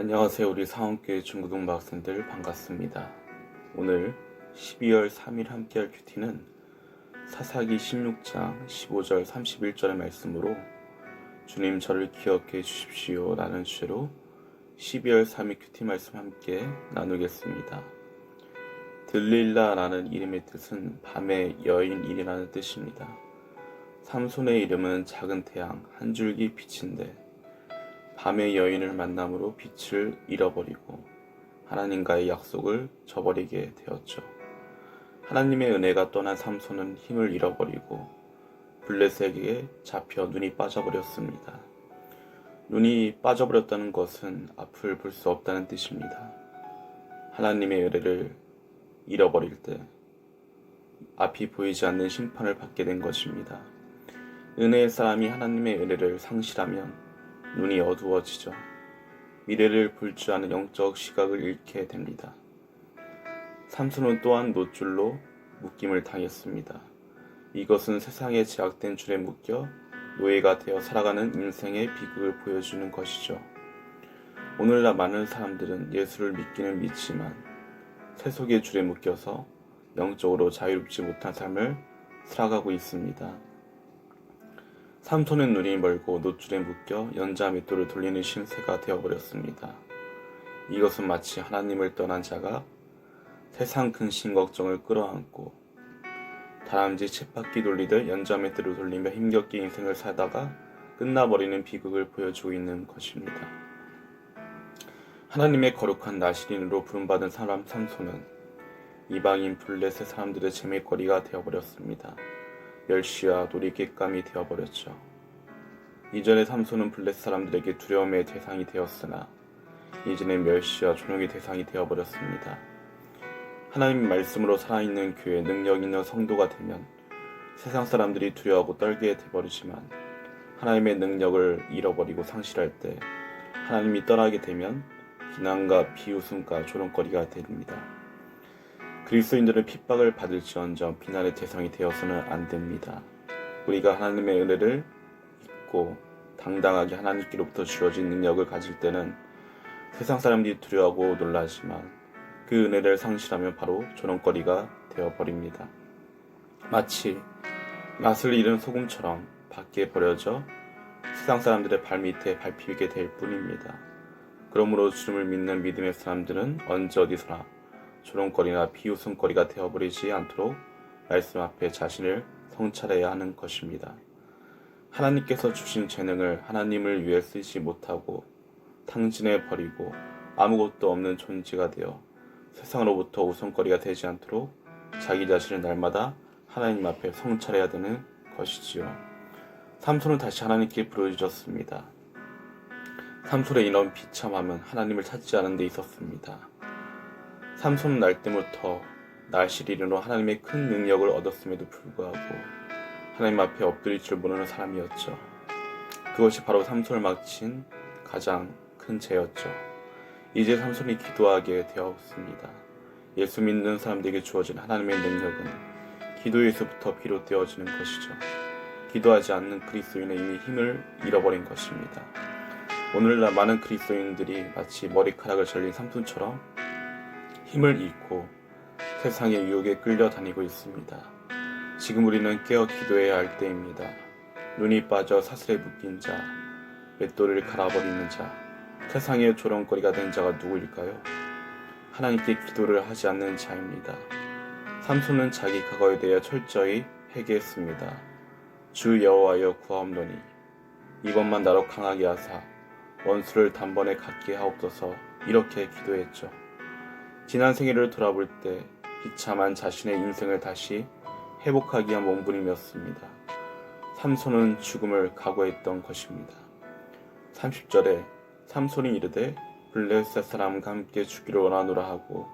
안녕하세요. 우리 사원교회 중고등부 학생들 반갑습니다. 오늘 12월 3일 함께할 큐티는 사사기 16장 15절 31절의 말씀으로 주님 저를 기억해 주십시오 라는 주제로 12월 3일 큐티 말씀 함께 나누겠습니다. 들릴라라는 이름의 뜻은 밤의 여인이라는 뜻입니다. 삼손의 이름은 작은 태양 한 줄기 빛인데 밤의 여인을 만남으로 빛을 잃어버리고 하나님과의 약속을 저버리게 되었죠. 하나님의 은혜가 떠난 삼손은 힘을 잃어버리고 블레셋에게 잡혀 눈이 빠져버렸습니다. 눈이 빠져버렸다는 것은 앞을 볼 수 없다는 뜻입니다. 하나님의 은혜를 잃어버릴 때 앞이 보이지 않는 심판을 받게 된 것입니다. 은혜의 사람이 하나님의 은혜를 상실하면 눈이 어두워지죠. 미래를 볼 줄 아는 영적 시각을 잃게 됩니다. 삼손은 또한 노줄로 묶임을 당했습니다. 이것은 세상에 제약된 줄에 묶여 노예가 되어 살아가는 인생의 비극을 보여주는 것이죠. 오늘날 많은 사람들은 예수를 믿기는 믿지만 세속의 줄에 묶여서 영적으로 자유롭지 못한 삶을 살아가고 있습니다. 삼손은 눈이 멀고 노줄에 묶여 연자 밑돌을 돌리는 신세가 되어버렸습니다. 이것은 마치 하나님을 떠난 자가 세상 근심 걱정을 끌어안고 다람쥐 쳇바퀴 돌리듯 연자 밑돌을 돌리며 힘겹게 인생을 살다가 끝나버리는 비극을 보여주고 있는 것입니다. 하나님의 거룩한 나시린으로 부름받은 사람 삼손은 이방인 블레셋 사람들의 재미거리가 되어버렸습니다. 멸시와 놀이객감이 되어버렸죠. 이전에 삼손은 블레스 사람들에게 두려움의 대상이 되었으나 이제는 멸시와 존용의 대상이 되어버렸습니다. 하나님 말씀으로 살아있는 교회 능력 있는 성도가 되면 세상 사람들이 두려워하고 떨게 되버리지만 하나님의 능력을 잃어버리고 상실할 때 하나님이 떠나게 되면 비난과 비웃음과 조롱거리가 됩니다. 그리스도인들은 핍박을 받을지언정 비난의 대상이 되어서는 안 됩니다. 우리가 하나님의 은혜를 믿고 당당하게 하나님께로부터 주어진 능력을 가질 때는 세상 사람들이 두려워하고 놀라지만 그 은혜를 상실하면 바로 조롱거리가 되어버립니다. 마치 낯을 잃은 소금처럼 밖에 버려져 세상 사람들의 발밑에 밟히게 될 뿐입니다. 그러므로 주님을 믿는 믿음의 사람들은 언제 어디서나 조롱거리나 비웃음거리가 되어버리지 않도록 말씀 앞에 자신을 성찰해야 하는 것입니다. 하나님께서 주신 재능을 하나님을 위해 쓰지 못하고 탕진해 버리고 아무것도 없는 존재가 되어 세상으로부터 우선거리가 되지 않도록 자기 자신을 날마다 하나님 앞에 성찰해야 되는 것이지요. 삼손은 다시 하나님께 부르짖었습니다. 삼손의 이런 비참함은 하나님을 찾지 않은 데 있었습니다. 삼손은 날 때부터 날씨리로 하나님의 큰 능력을 얻었음에도 불구하고 하나님 앞에 엎드릴 줄 모르는 사람이었죠. 그것이 바로 삼손을 막친 가장 큰 죄였죠. 이제 삼손이 기도하게 되었습니다. 예수 믿는 사람들에게 주어진 하나님의 능력은 기도에서부터 비롯되어지는 것이죠. 기도하지 않는 그리스도인은 이미 힘을 잃어버린 것입니다. 오늘날 많은 그리스도인들이 마치 머리카락을 절린 삼손처럼 힘을 잃고 세상의 유혹에 끌려다니고 있습니다. 지금 우리는 깨어 기도해야 할 때입니다. 눈이 빠져 사슬에 묶인 자, 맷돌을 갈아버리는 자, 세상의 조롱거리가 된 자가 누구일까요? 하나님께 기도를 하지 않는 자입니다. 삼손은 자기 과거에 대해 철저히 회개했습니다. 주 여호와여 구하옵노니 이번만 나로 강하게 하사 원수를 단번에 갖게 하옵소서 이렇게 기도했죠. 지난 생애를 돌아볼 때 비참한 자신의 인생을 다시 회복하기 위한 몸부림이었습니다. 삼손은 죽음을 각오했던 것입니다. 30절에 삼손이 이르되 블레셋 사람과 함께 죽기를 원하노라 하고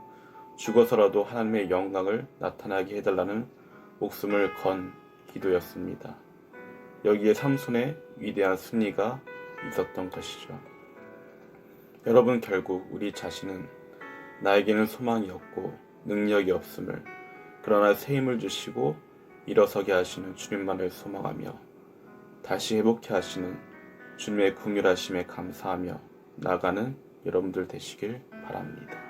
죽어서라도 하나님의 영광을 나타나게 해달라는 목숨을 건 기도였습니다. 여기에 삼손의 위대한 승리가 있었던 것이죠. 여러분 결국 우리 자신은 나에게는 소망이 없고 능력이 없음을 그러나 새 힘을 주시고 일어서게 하시는 주님만을 소망하며 다시 회복케 하시는 주님의 궁휼하심에 감사하며 나가는 여러분들 되시길 바랍니다.